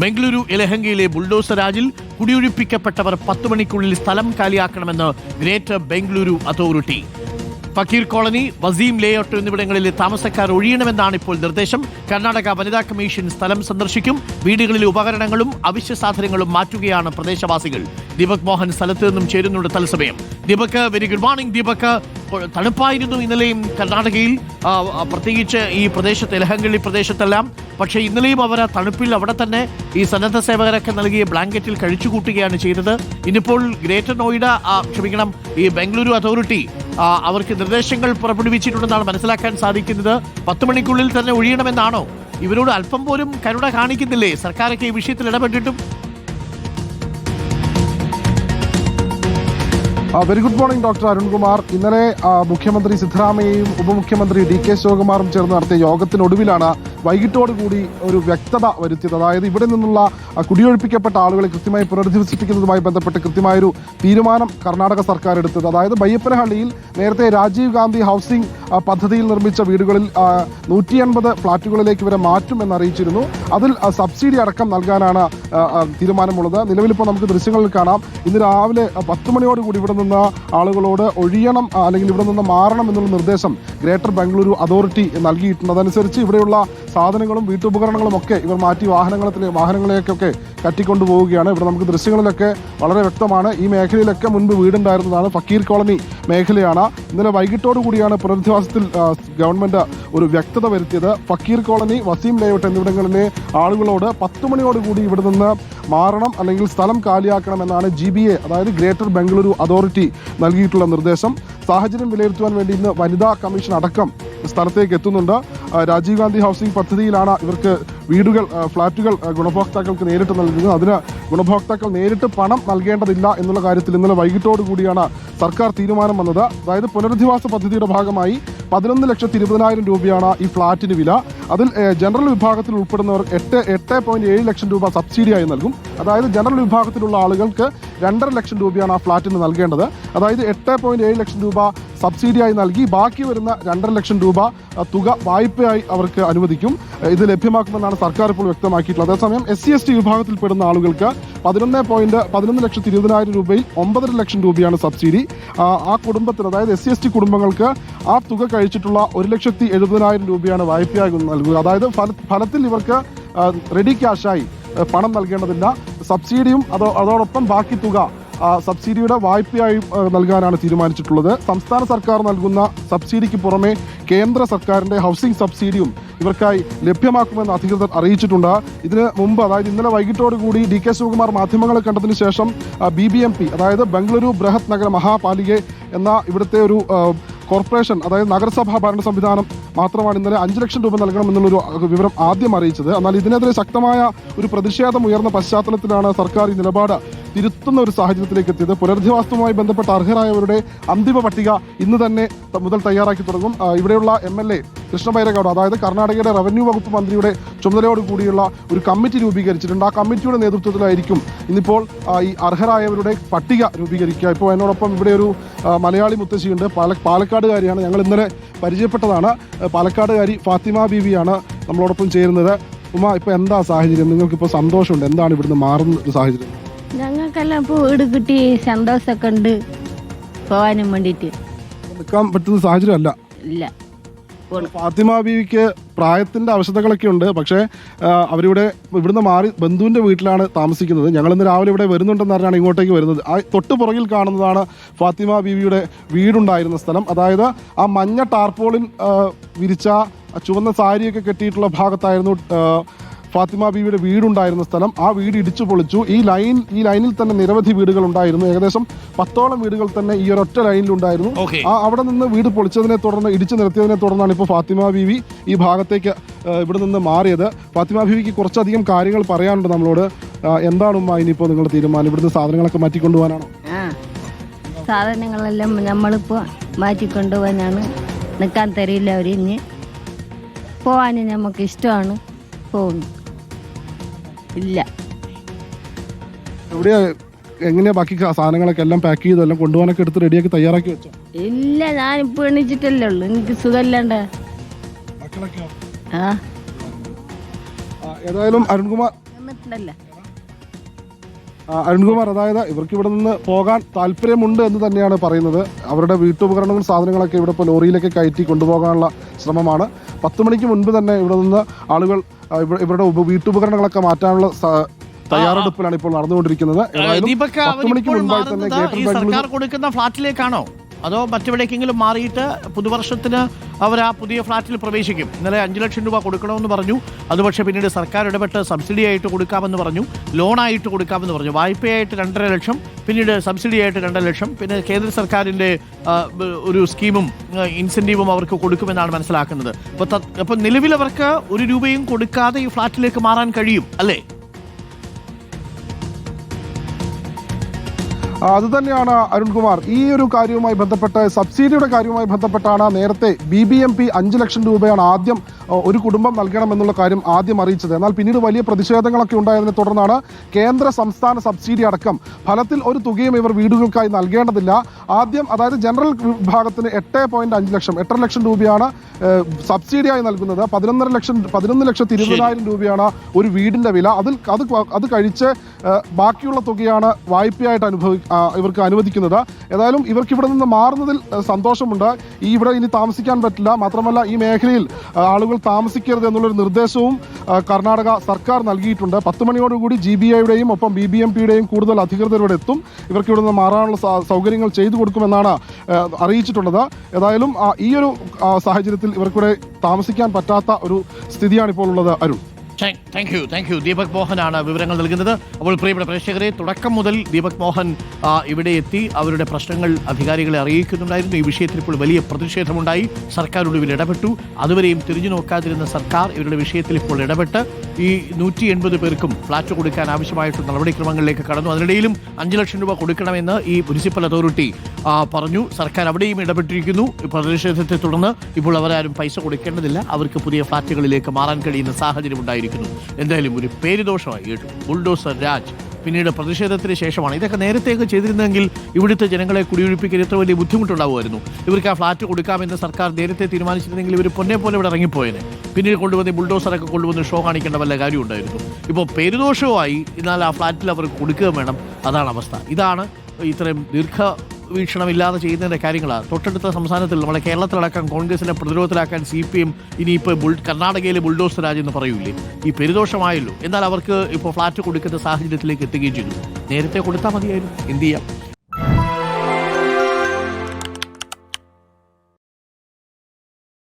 Bengaluru എലഹങ്കയിലെ bulldozer രാജിൽ കുടിയൊഴിപ്പിക്കപ്പെട്ടവർ പത്ത് മണിക്കുള്ളിൽ സ്ഥലം കാലിയാക്കണമെന്ന് greater Bengaluru authority. Fakir colony Waseem layout എന്നിവിടങ്ങളിൽ താമസക്കാർ ഒഴിയണമെന്നാണ് ഇപ്പോൾ നിർദ്ദേശം. കർണാടക വനിതാ കമ്മീഷൻ സ്ഥലം സന്ദർശിക്കും. വീടുകളിലെ ഉപകരണങ്ങളും അവശ്യ സാധനങ്ങളും മാറ്റുകയാണ് പ്രദേശവാസികൾ. ദീപക് മോഹൻ സ്ഥലത്ത് നിന്നും ചേരുന്നുണ്ട് തത്സമയം. Deepak very good morning Deepak. തണുപ്പായിരുന്നു ഇന്നലെയും കർണാടകയിൽ. പ്രത്യേകിച്ച് ഈ പ്രദേശത്ത് ലഹങ്കള്ളി പ്രദേശത്തെല്ലാം. പക്ഷേ ഇന്നലെയും അവർ തണുപ്പിൽ അവിടെ തന്നെ ഈ സന്നദ്ധ സേവകരൊക്കെ നൽകിയ ബ്ലാങ്കറ്റിൽ കഴിച്ചുകൂട്ടുകയാണ് ചെയ്തത്. ഇന്നിപ്പോൾ ഗ്രേറ്റർ നോയിഡ ക്ഷമിക്കണം ഈ ബംഗളൂരു അതോറിറ്റി അവർക്ക് നിർദ്ദേശങ്ങൾ പുറപ്പെടുവിച്ചിട്ടുണ്ടെന്നാണ് മനസ്സിലാക്കാൻ സാധിക്കുന്നത്. പത്ത് മണിക്കുള്ളിൽ തന്നെ ഒഴിയണമെന്നാണോ? ഇവരോട് അല്പം പോലും കരുണ കാണിക്കുന്നില്ലേ? സർക്കാരൊക്കെ ഈ വിഷയത്തിൽ ഇടപെട്ടിട്ടും. Very good morning doctor Arunkumar. ഇന്നലെ മുഖ്യമന്ത്രി സിദ്ധരാമയ്യയും ഉപമുഖ്യമന്ത്രി ഡി കെ ശിവകുമാറും ചേർന്ന് നടത്തിയ യോഗത്തിനൊടുവിലാണ് വൈകിട്ടോടുകൂടി ഒരു വ്യക്തത വരുത്തിയത്. അതായത് ഇവിടെ നിന്നുള്ള കുടിയൊഴിപ്പിക്കപ്പെട്ട ആളുകളെ കൃത്യമായി പുനരധിവസിപ്പിക്കുന്നതുമായി ബന്ധപ്പെട്ട് കൃത്യമായൊരു തീരുമാനം കർണാടക സർക്കാർ എടുത്തത്. അതായത് ബയ്യപ്പനഹള്ളിയിൽ നേരത്തെ രാജീവ് ഗാന്ധി ഹൗസിംഗ് പദ്ധതിയിൽ നിർമ്മിച്ച വീടുകളിൽ നൂറ്റി എൺപത് ഫ്ളാറ്റുകളിലേക്ക് ഇവരെ മാറ്റുമെന്ന് അറിയിച്ചിരുന്നു. അതിൽ സബ്സിഡി അടക്കം നൽകാനാണ് തീരുമാനമുള്ളത്. നിലവിലിപ്പോൾ നമുക്ക് ദൃശ്യങ്ങളിൽ കാണാം. ഇന്ന് രാവിലെ പത്ത് മണിയോടുകൂടി ഇവിടെ നിന്ന് ആളുകളോട് ഒഴിയണം അല്ലെങ്കിൽ ഇവിടെ നിന്ന് മാറണം എന്നുള്ള നിർദ്ദേശം ഗ്രേറ്റർ ബംഗളൂരു അതോറിറ്റി നൽകിയിട്ടുണ്ട് അതനുസരിച്ച് ഇവിടെയുള്ള സാധനങ്ങളും വീട്ടുപകരണങ്ങളും ഒക്കെ ഇവർ മാറ്റി വാഹനങ്ങളിലെ വാഹനങ്ങളെയൊക്കെ കറ്റിക്കൊണ്ടു പോവുകയാണ് ഇവിടെ നമുക്ക് ദൃശ്യങ്ങളിലൊക്കെ വളരെ വ്യക്തമാണ്. ഈ മേഖലയിലൊക്കെ മുൻപ് വീടുണ്ടായിരുന്നതാണ് ഫക്കീർ കോളനി മേഖലയാണ്. ഇന്നലെ വൈകിട്ടോടു കൂടിയാണ് പുനരധിവാസത്തിൽ ഗവൺമെന്റ് ഒരു വ്യക്തത വരുത്തിയത്. ഫക്കീർ കോളനി വസീം ലേഔട്ട് എന്നിവിടങ്ങളിലെ ആളുകളോട് പത്ത് മണിയോടുകൂടി ഇവിടെ നിന്ന് മാറണം അല്ലെങ്കിൽ സ്ഥലം കാലിയാക്കണമെന്നാണ് ജി ബി എ അതായത് ഗ്രേറ്റർ ബംഗളൂരു അതോറിറ്റി നൽകിയിട്ടുള്ള നിർദ്ദേശം. സാഹചര്യം വിലയിരുത്തുവാൻ വേണ്ടി ഇന്ന് വനിതാ കമ്മീഷൻ അടക്കം സ്ഥലത്തേക്ക് എത്തുന്നുണ്ട്. രാജീവ് ഗാന്ധി ഹൗസിംഗ് പദ്ധതിയിലാണ് ഇവർക്ക് വീടുകൾ ഫ്ളാറ്റുകൾ ഗുണഭോക്താക്കൾക്ക് നേരിട്ട് നൽകുന്നത്. അതിന് ഗുണഭോക്താക്കൾ നേരിട്ട് പണം നൽകേണ്ടതില്ല എന്നുള്ള കാര്യത്തിൽ ഇന്നലെ വൈകിട്ടോടു കൂടിയാണ് സർക്കാർ തീരുമാനം വന്നത്. അതായത് പുനരധിവാസ പദ്ധതിയുടെ ഭാഗമായി പതിനൊന്ന് ലക്ഷത്തി ഇരുപതിനായിരം രൂപയാണ് ഈ ഫ്ളാറ്റിന് വില. അതിൽ ജനറൽ വിഭാഗത്തിൽ ഉൾപ്പെടുന്നവർ എട്ട് എട്ട് പോയിന്റ് ഏഴ് ലക്ഷം രൂപ സബ്സിഡിയായി നൽകും. അതായത് ജനറൽ വിഭാഗത്തിലുള്ള ആളുകൾക്ക് രണ്ടര ലക്ഷം രൂപയാണ് ആ ഫ്ളാറ്റിന് നൽകേണ്ടത്. അതായത് എട്ട് പോയിന്റ് ഏഴ് ലക്ഷം രൂപ സബ്സിഡിയായി നൽകി ബാക്കി വരുന്ന രണ്ടര ലക്ഷം രൂപ തുക വായ്പയായി അവർക്ക് അനുവദിക്കും. ഇത് ലഭ്യമാക്കുമെന്നാണ് സർക്കാർ ഇപ്പോൾ വ്യക്തമാക്കിയിട്ടുള്ളത്. അതേസമയം എസ് സി എസ് ടി വിഭാഗത്തിൽപ്പെടുന്ന ആളുകൾക്ക് പതിനൊന്ന് പോയിന്റ് പതിനൊന്ന് ലക്ഷത്തി ഇരുപതിനായിരം രൂപയിൽ ഒമ്പതര ലക്ഷം രൂപയാണ് സബ്സിഡി. ആ, കുടുംബത്തിന് അതായത് എസ് സി എസ് ടി കുടുംബങ്ങൾക്ക് ആ തുക കഴിച്ചിട്ടുള്ള ഒരു ലക്ഷത്തി എഴുപതിനായിരം രൂപയാണ് വായ്പയായി നൽകുക. അതായത് ഫലത്തിൽ ഇവർക്ക് റെഡി ക്യാഷായി പണം നൽകേണ്ടതില്ല. സബ്സിഡിയും അതോ അതോടൊപ്പം ബാക്കി തുക സബ്സിഡിയുടെ വായ്പയായി നൽകാനാണ് തീരുമാനിച്ചിട്ടുള്ളത്. സംസ്ഥാന സർക്കാർ നൽകുന്ന സബ്സിഡിക്ക് പുറമെ കേന്ദ്ര സർക്കാരിന്റെ ഹൗസിംഗ് സബ്സിഡിയും ഇവർക്കായി ലഭ്യമാക്കുമെന്ന് അധികൃതർ അറിയിച്ചിട്ടുണ്ട്. ഇതിന് മുമ്പ് അതായത് ഇന്നലെ വൈകിട്ടോടുകൂടി ഡി കെ ശിവകുമാർ മാധ്യമങ്ങളെ കണ്ടതിന് ശേഷം ബി ബി എം പി അതായത് ബംഗളൂരു ബൃഹത് നഗര മഹാപാലിക എന്ന ഇവിടുത്തെ ഒരു കോർപ്പറേഷൻ അതായത് നഗരസഭാ ഭരണ സംവിധാനം മാത്രമാണ് ഇന്നലെ അഞ്ച് ലക്ഷം രൂപ നൽകണമെന്നുള്ളൊരു വിവരം ആദ്യം അറിയിച്ചത്. എന്നാൽ ഇതിനെതിരെ ശക്തമായ ഒരു പ്രതിഷേധം ഉയർന്ന പശ്ചാത്തലത്തിലാണ് സർക്കാർ ഈ നിലപാട് തിരുത്തുന്ന ഒരു സാഹചര്യത്തിലേക്ക് എത്തിയത്. പുനരധിവാസവുമായി ബന്ധപ്പെട്ട അർഹരായവരുടെ അന്തിമ പട്ടിക ഇന്ന് തന്നെ മുതൽ തയ്യാറാക്കി തുടങ്ങും. ഇവിടെയുള്ള എം എൽ എ കൃഷ്ണബൈരഗൌഡ അതായത് കർണാടകയുടെ റവന്യൂ വകുപ്പ് മന്ത്രിയുടെ ചുമതലയോട് കൂടിയുള്ള ഒരു കമ്മിറ്റി രൂപീകരിച്ചിട്ടുണ്ട്. ആ കമ്മിറ്റിയുടെ നേതൃത്വത്തിലായിരിക്കും ഇന്നിപ്പോൾ ഈ അർഹരായവരുടെ പട്ടിക രൂപീകരിക്കുക. ഇപ്പോൾ എന്നോടൊപ്പം ഇവിടെ ഒരു മലയാളി മുത്തശ്ശിയുണ്ട്. പാല പാലക്കാടുകാരിയാണ്. ഞങ്ങൾ ഇന്നലെ പരിചയപ്പെട്ടതാണ്. പാലക്കാടുകാരി ഫാത്തിമ ബീവിയാണ് നമ്മളോടൊപ്പം ചേരുന്നത്. ഉമ്മ ഇപ്പോൾ എന്താ സാഹചര്യം? നിങ്ങൾക്കിപ്പോൾ സന്തോഷമുണ്ട്. എന്താണ് ഇവിടുന്ന് മാറുന്ന ഒരു സാഹചര്യം? ഞങ്ങൾക്കെല്ലാം ഇപ്പോൾ വീട് കിട്ടി സന്തോഷമൊക്കെ ഉണ്ട് പോകാനും വേണ്ടിയിട്ട്. നിൽക്കാൻ പറ്റുന്ന സാഹചര്യമല്ല. ഇല്ല. ഫാത്തിമ ബീവിക്ക് പ്രായത്തിന്റെ അവശതകളൊക്കെ ഉണ്ട്. പക്ഷേ അവരിവിടെ ഇവിടുന്ന് മാറി ബന്ധുവിന്റെ വീട്ടിലാണ് താമസിക്കുന്നത്. ഞങ്ങൾ ഇന്ന് രാവിലെ ഇവിടെ വരുന്നുണ്ടെന്ന് പറഞ്ഞാണ് ഇങ്ങോട്ടേക്ക് വരുന്നത്. ആ തൊട്ട് പുറകിൽ കാണുന്നതാണ് ഫാത്തിമ ബീവിയുടെ വീടുണ്ടായിരുന്ന സ്ഥലം. അതായത് ആ മഞ്ഞ ടാർപോളിൻ വിരിച്ച ചുവന്ന സാരിയൊക്കെ കെട്ടിയിട്ടുള്ള ഭാഗത്തായിരുന്നു ഫാത്തിമ ബീവിയുടെ വീടുണ്ടായിരുന്ന സ്ഥലം. ആ വീട് ഇടിച്ചു പൊളിച്ചു. ഈ ലൈൻ ഈ ലൈനിൽ തന്നെ നിരവധി വീടുകൾ ഉണ്ടായിരുന്നു. ഏകദേശം പത്തോളം വീടുകൾ തന്നെ ഈ ഒരൊറ്റ ലൈനിലുണ്ടായിരുന്നു. ഉണ്ടായിരുന്നു ആ അവിടെ നിന്ന് വീട് പൊളിച്ചതിനെ തുടർന്ന് ഇടിച്ചു നിർത്തിയതിനെ തുടർന്നാണ് ഇപ്പോൾ ഫാത്തിമ ബീവി ഈ ഭാഗത്തേക്ക് ഇവിടെ നിന്ന് മാറിയത്. ഫാത്തിമ ബീവിക്ക് കുറച്ചധികം കാര്യങ്ങൾ പറയാനുണ്ട് നമ്മളോട്. എന്താണ് ഉമ്മ ഇനിയിപ്പോൾ നിങ്ങളുടെ തീരുമാനം? ഇവിടുന്ന് സാധനങ്ങളൊക്കെ മാറ്റിക്കൊണ്ടുപോകാനാണോ? ആ. സാധനങ്ങളെല്ലാം നമ്മളിപ്പോൾ മാറ്റിക്കൊണ്ടുപോകാനാണ്. നിൽക്കാൻ തരില്ല അവർ ഇനി പോവാൻ നമുക്ക് ഇഷ്ടമാണ്. പോകുന്നു ഇല്ല. എവിടെയാ എങ്ങനെയാ ബാക്കി ക- സാധനങ്ങളൊക്കെ എല്ലാം പാക്ക് ചെയ്തു എല്ലാം കൊണ്ടുപോകാനൊക്കെ എടുത്ത് റെഡിയാക്കി തയ്യാറാക്കി വെച്ചോ? ഇല്ല ഞാൻ ഇപ്പൊ എണീച്ചിട്ടല്ലേ ഉള്ളു. എനിക്ക് സുഖമില്ലാണ്ട. മക്കളൊക്കെയോ? ആ. ആ, ഏതായാലും അരുൺകുമാർ വന്നിട്ടുണ്ടല്ലോ? ആ, അരുൺകുമാർ അതായത് ഇവർക്ക് ഇവിടെ നിന്ന് പോകാൻ താല്പര്യമുണ്ട് എന്ന് തന്നെയാണ് പറയുന്നത്. അവരുടെ വീട്ടുപകരണങ്ങളും സാധനങ്ങളൊക്കെ ഇവിടെ ഇപ്പോൾ ലോറിയിലേക്ക് കയറ്റി കൊണ്ടുപോകാനുള്ള ശ്രമമാണ്. പത്ത് മണിക്ക് മുൻപ് തന്നെ ഇവിടെ നിന്ന് ആളുകൾ ഇവരുടെ വീട്ടുപകരണങ്ങളൊക്കെ മാറ്റാനുള്ള തയ്യാറെടുപ്പിലാണ് ഇപ്പോൾ നടന്നുകൊണ്ടിരിക്കുന്നത്. സർക്കാർ കൊടുക്കുന്ന ഫ്ളാറ്റിലേക്കാണോ? അതോ മറ്റെവിടേക്കെങ്കിലും മാറിയിട്ട് പുതുവർഷത്തിന് അവർ ആ പുതിയ ഫ്ലാറ്റിൽ പ്രവേശിക്കും? ഇന്നലെ അഞ്ച് ലക്ഷം രൂപ കൊടുക്കണമെന്ന് പറഞ്ഞു. അത് പക്ഷേ പിന്നീട് സർക്കാർ ഇടപെട്ട് സബ്സിഡി ആയിട്ട് കൊടുക്കാമെന്ന് പറഞ്ഞു. ലോണായിട്ട് കൊടുക്കാമെന്ന് പറഞ്ഞു. വായ്പയായിട്ട് രണ്ടര ലക്ഷം പിന്നീട് സബ്സിഡി ആയിട്ട് രണ്ടര ലക്ഷം. പിന്നെ കേന്ദ്ര സർക്കാരിന്റെ ഒരു സ്കീമും ഇൻസെന്റീവും അവർക്ക് കൊടുക്കുമെന്നാണ് മനസ്സിലാക്കുന്നത്. അപ്പോൾ അപ്പോൾ അപ്പൊ നിലവിൽ അവർക്ക് ഒരു രൂപയും കൊടുക്കാതെ ഈ ഫ്ലാറ്റിലേക്ക് മാറാൻ കഴിയും അല്ലേ? ആ, അത് തന്നെയാണ് അരുൺകുമാർ. ഈ ഒരു കാര്യവുമായി ബന്ധപ്പെട്ട് സബ്സിഡിയുടെ കാര്യവുമായി ബന്ധപ്പെട്ടാണ് നേരത്തെ ബി ബി എം പി അഞ്ച് ലക്ഷം രൂപയാണ് ആദ്യം ഒരു കുടുംബം നൽകണമെന്നുള്ള കാര്യം ആദ്യം അറിയിച്ചത്. എന്നാൽ പിന്നീട് വലിയ പ്രതിഷേധങ്ങളൊക്കെ ഉണ്ടായതിനെ തുടർന്നാണ് കേന്ദ്ര സംസ്ഥാന സബ്സിഡി അടക്കം ഫലത്തിൽ ഒരു തുകയും ഇവർ വീടുകൾക്കായി നൽകേണ്ടതില്ല. ആദ്യം അതായത് ജനറൽ വിഭാഗത്തിന് എട്ട് പോയിന്റ് അഞ്ച് ലക്ഷം എട്ടര ലക്ഷം രൂപയാണ് സബ്സിഡിയായി നൽകുന്നത്. പതിനൊന്നര ലക്ഷം പതിനൊന്ന് ലക്ഷത്തി ഇരുപതിനായിരം രൂപയാണ് ഒരു വീടിന്റെ വില. അതിൽ അത് അത് കഴിച്ച് ബാക്കിയുള്ള തുകയാണ് വായ്പയായിട്ട് അനുഭവി ഇവർക്ക് അനുവദിക്കുന്നത്. ഏതായാലും ഇവർക്ക് ഇവിടെ നിന്ന് മാറുന്നതിൽ സന്തോഷമുണ്ട്. ഈ ഇവിടെ ഇനി താമസിക്കാൻ പറ്റില്ല. മാത്രമല്ല ഈ മേഖലയിൽ ആളുകൾ താമസിക്കരുത് എന്നുള്ളൊരു നിർദ്ദേശവും കർണാടക സർക്കാർ നൽകിയിട്ടുണ്ട്. പത്ത് മണിയോടുകൂടി ജി ബി ഐയുടെയും ഒപ്പം ബി ബി എം പിയുടെയും കൂടുതൽ അധികൃതർ ഇവിടെ എത്തും. ഇവർക്ക് ഇവിടെ നിന്ന് മാറാനുള്ള സൗകര്യങ്ങൾ ചെയ്തു കൊടുക്കുമെന്നാണ് അറിയിച്ചിട്ടുള്ളത്. ഏതായാലും ഈ ഒരു സാഹചര്യത്തിൽ ഇവർക്കിവിടെ താമസിക്കാൻ പറ്റാത്ത ഒരു സ്ഥിതിയാണ് ഇപ്പോൾ ഉള്ളത് Arun. Thank you thank you Deepak മോഹനാണ് വിവരങ്ങൾ നൽകുന്നത്. അപ്പോൾ പ്രിയപ്പെട്ട പ്രേക്ഷകരെ തുടക്കം മുതൽ ദീപക് മോഹൻ ഇവിടെ എത്തി. അവരുടെ പ്രശ്നങ്ങൾ അധികാരികളെ അറിയിക്കുന്നുണ്ടായിരുന്നു. ഈ വിഷയത്തിൽ ഇപ്പോൾ വലിയ പ്രതിഷേധമുണ്ടായി. സർക്കാർ ഒടുവിൽ ഇടപെട്ടു. അതുവരെയും തിരിഞ്ഞു നോക്കാതിരുന്ന സർക്കാർ ഇവരുടെ വിഷയത്തിൽ ഇപ്പോൾ ഇടപെട്ട് ഈ നൂറ്റി എൺപത് പേർക്കും ഫ്ളാറ്റ് കൊടുക്കാൻ ആവശ്യമായിട്ടുള്ള നടപടിക്രമങ്ങളിലേക്ക് കടന്നു. അതിനിടയിലും അഞ്ച് ലക്ഷം രൂപ കൊടുക്കണമെന്ന് ഈ മുനിസിപ്പൽ അതോറിറ്റി പറഞ്ഞു. സർക്കാർ അവിടെയും ഇടപെട്ടിരിക്കുന്നു. പ്രതിഷേധത്തെ തുടർന്ന് ഇപ്പോൾ അവരാരും പൈസ കൊടുക്കേണ്ടതില്ല. അവർക്ക് പുതിയ ഫ്ളാറ്റുകളിലേക്ക് മാറാൻ കഴിയുന്ന സാഹചര്യം ഉണ്ടായിരിക്കുന്നു എന്തായാലും ഒരു പേരുദോഷമായി കേട്ടു. ബുൾഡോസർ രാജ് പിന്നീട് പ്രതിഷേധത്തിന് ശേഷമാണ് ഇതൊക്കെ നേരത്തെയൊക്കെ ചെയ്തിരുന്നെങ്കിൽ ഇവിടുത്തെ ജനങ്ങളെ കുടിയൊഴിപ്പിക്കാൻ ഇത്ര വലിയ ബുദ്ധിമുട്ടുണ്ടാവുമായിരുന്നു. ഇവർക്ക് ആ ഫ്ലാറ്റ് കൊടുക്കാമെന്ന് സർക്കാർ നേരത്തെ തീരുമാനിച്ചിരുന്നെങ്കിൽ ഇവർ പൊന്നെ പോലെ ഇവിടെ ഇറങ്ങിപ്പോയേനെ. പിന്നീട് കൊണ്ടുവന്ന് ബുൾഡോസറൊക്കെ കൊണ്ടുവന്ന് ഷോ കാണിക്കേണ്ട വല്ല കാര്യം ഉണ്ടായിരുന്നു. ഇപ്പോൾ പെരുദോഷവുമായി എന്നാൽ ആ ഫ്ലാറ്റിൽ അവർ കൊടുക്കുകയും വേണം. അതാണ് അവസ്ഥ. ഇതാണ് ഇത്രയും ദീർഘ വീക്ഷണമില്ലാതെ ചെയ്യുന്നതിന്റെ കാര്യങ്ങളാണ്. തൊട്ടടുത്ത സംസ്ഥാനത്തിൽ നമ്മുടെ കേരളത്തിലടക്കം കോൺഗ്രസിനെ പ്രതിരോധത്തിലാക്കാൻ സി പി എം ഇനിയിപ്പോൾ ബുൾ കർണാടകയിലെ ബുൾഡോസ് രാജ് എന്ന് പറയൂലേ. ഈ പെരുദോഷമായല്ലോ. എന്നാൽ അവർക്ക് ഇപ്പോൾ ഫ്ളാറ്റ് കൊടുക്കുന്ന സാഹചര്യത്തിലേക്ക് എത്തുകയും ചെയ്തു. നേരത്തെ കൊടുത്താൽ മതിയായിരുന്നു. എന്ത് ചെയ്യാം?